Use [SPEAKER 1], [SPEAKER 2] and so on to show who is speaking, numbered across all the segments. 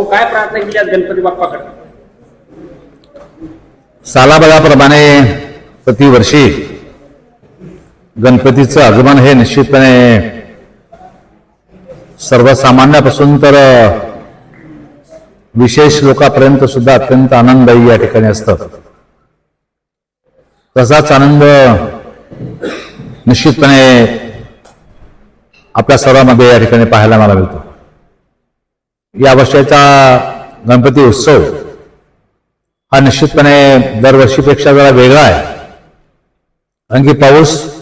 [SPEAKER 1] भाऊ काय प्रार्थना केली गणपती बाप्पाकडे?
[SPEAKER 2] सालाबदाप्रमाणे प्रतिवर्षी गणपतीचं आगमन हे निश्चितपणे सर्वसामान्यापासून तर विशेष लोकांपर्यंत सुद्धा अत्यंत आनंददायी या ठिकाणी असतं. तसाच आनंद निश्चितपणे आपल्या सर्वांमध्ये या ठिकाणी पाहायला मला मिळतो. या वर्षाचा गणपती उत्सव हा निश्चितपणे दरवर्षीपेक्षा जरा वेगळा आहे. कारण की पाऊस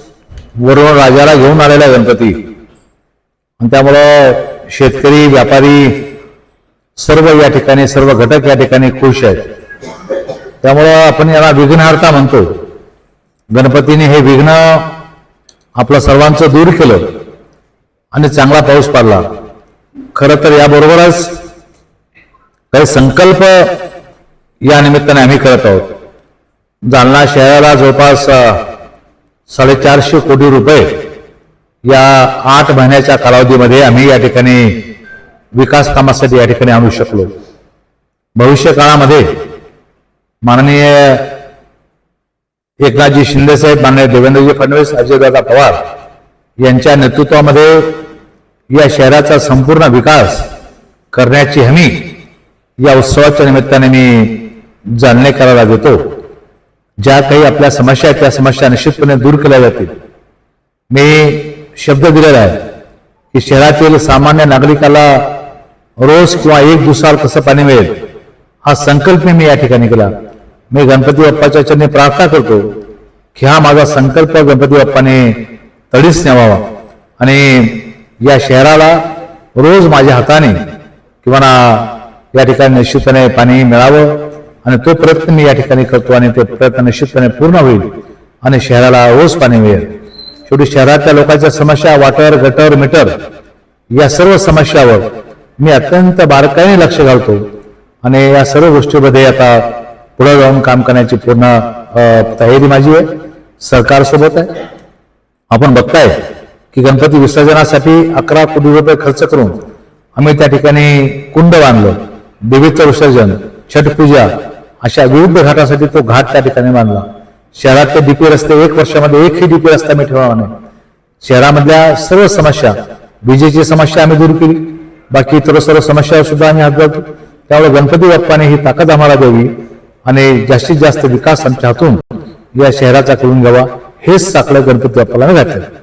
[SPEAKER 2] वरून राजाला घेऊन आलेला आहे गणपती. आणि त्यामुळं शेतकरी व्यापारी सर्व या ठिकाणी सर्व घटक या ठिकाणी खुश आहेत. त्यामुळं आपण याला विघ्नहार्ता म्हणतो. गणपतीने हे विघ्न आपलं सर्वांचं दूर केलं आणि चांगला पाऊस पडला. खरं तर याबरोबरच काही संकल्प या निमित्ताने आम्ही करत आहोत. जालना शहराला जवळपास साडेचारशे कोटी रुपये या आठ महिन्याच्या कालावधीमध्ये आम्ही या ठिकाणी विकास कामासाठी या ठिकाणी आणू शकलो. भविष्य काळामध्ये माननीय एकनाथजी शिंदे साहेब माननीय देवेंद्रजी फडणवीस अजयदादा पवार यांच्या नेतृत्वामध्ये या शहराचा संपूर्ण विकास करण्याची हमी या उत्सवाच्या निमित्ताने मी जाणणेकराला देतो. ज्या काही आपल्या समस्या त्या समस्या निश्चितपणे दूर केल्या जातील. मी शब्द दिलेला आहे की शहरातील सामान्य नागरिकाला रोज किंवा एक दिवसावर कसं पाणी मिळेल हा संकल्प मी या ठिकाणी केला. मी गणपती बाप्पाच्या चरणी प्रार्थना करतो की हा माझा संकल्प गणपती बाप्पाने तडीच न्यावा आणि या शहराला रोज माझ्या हाताने किंवा ना या ठिकाणी निश्चितपणे पाणी मिळावं आणि तो प्रयत्न मी या ठिकाणी करतो आणि ते प्रयत्न निश्चितपणे पूर्ण होईल आणि शहराला रोज पाणी मिळेल. शेवटी शहरातल्या लोकांच्या समस्या वॉटर गटर मीटर या सर्व समस्यावर मी अत्यंत बारकाईने लक्ष घालतो आणि या सर्व गोष्टीमध्ये आता पुढे जाऊन काम करण्याची पूर्ण तयारी माझी आहे. सरकारसोबत आहे. आपण बघताय. की गणपती विसर्जनासाठी अकरा कोटी रुपये खर्च करून आम्ही त्या ठिकाणी कुंड बांधलं देवीचं विसर्जन छठ पूजा अशा विविध घाटासाठी तो घाट त्या ठिकाणी बांधला. शहरातले डीपी रस्ते एक वर्षामध्ये एकही डीपी रस्ता मी ठेवावा नाही. शहरामधल्या सर्व समस्या विजेची समस्या आम्ही दूर केली. बाकी इतर सर्व समस्या सुद्धा आम्ही हात. त्यामुळे गणपती बाप्पाने ही ताकद आम्हाला द्यावी आणि जास्तीत जास्त विकास आमच्या हातून या शहराचा करून घ्यावा हेच साकडं गणपती बाप्पाला घातलं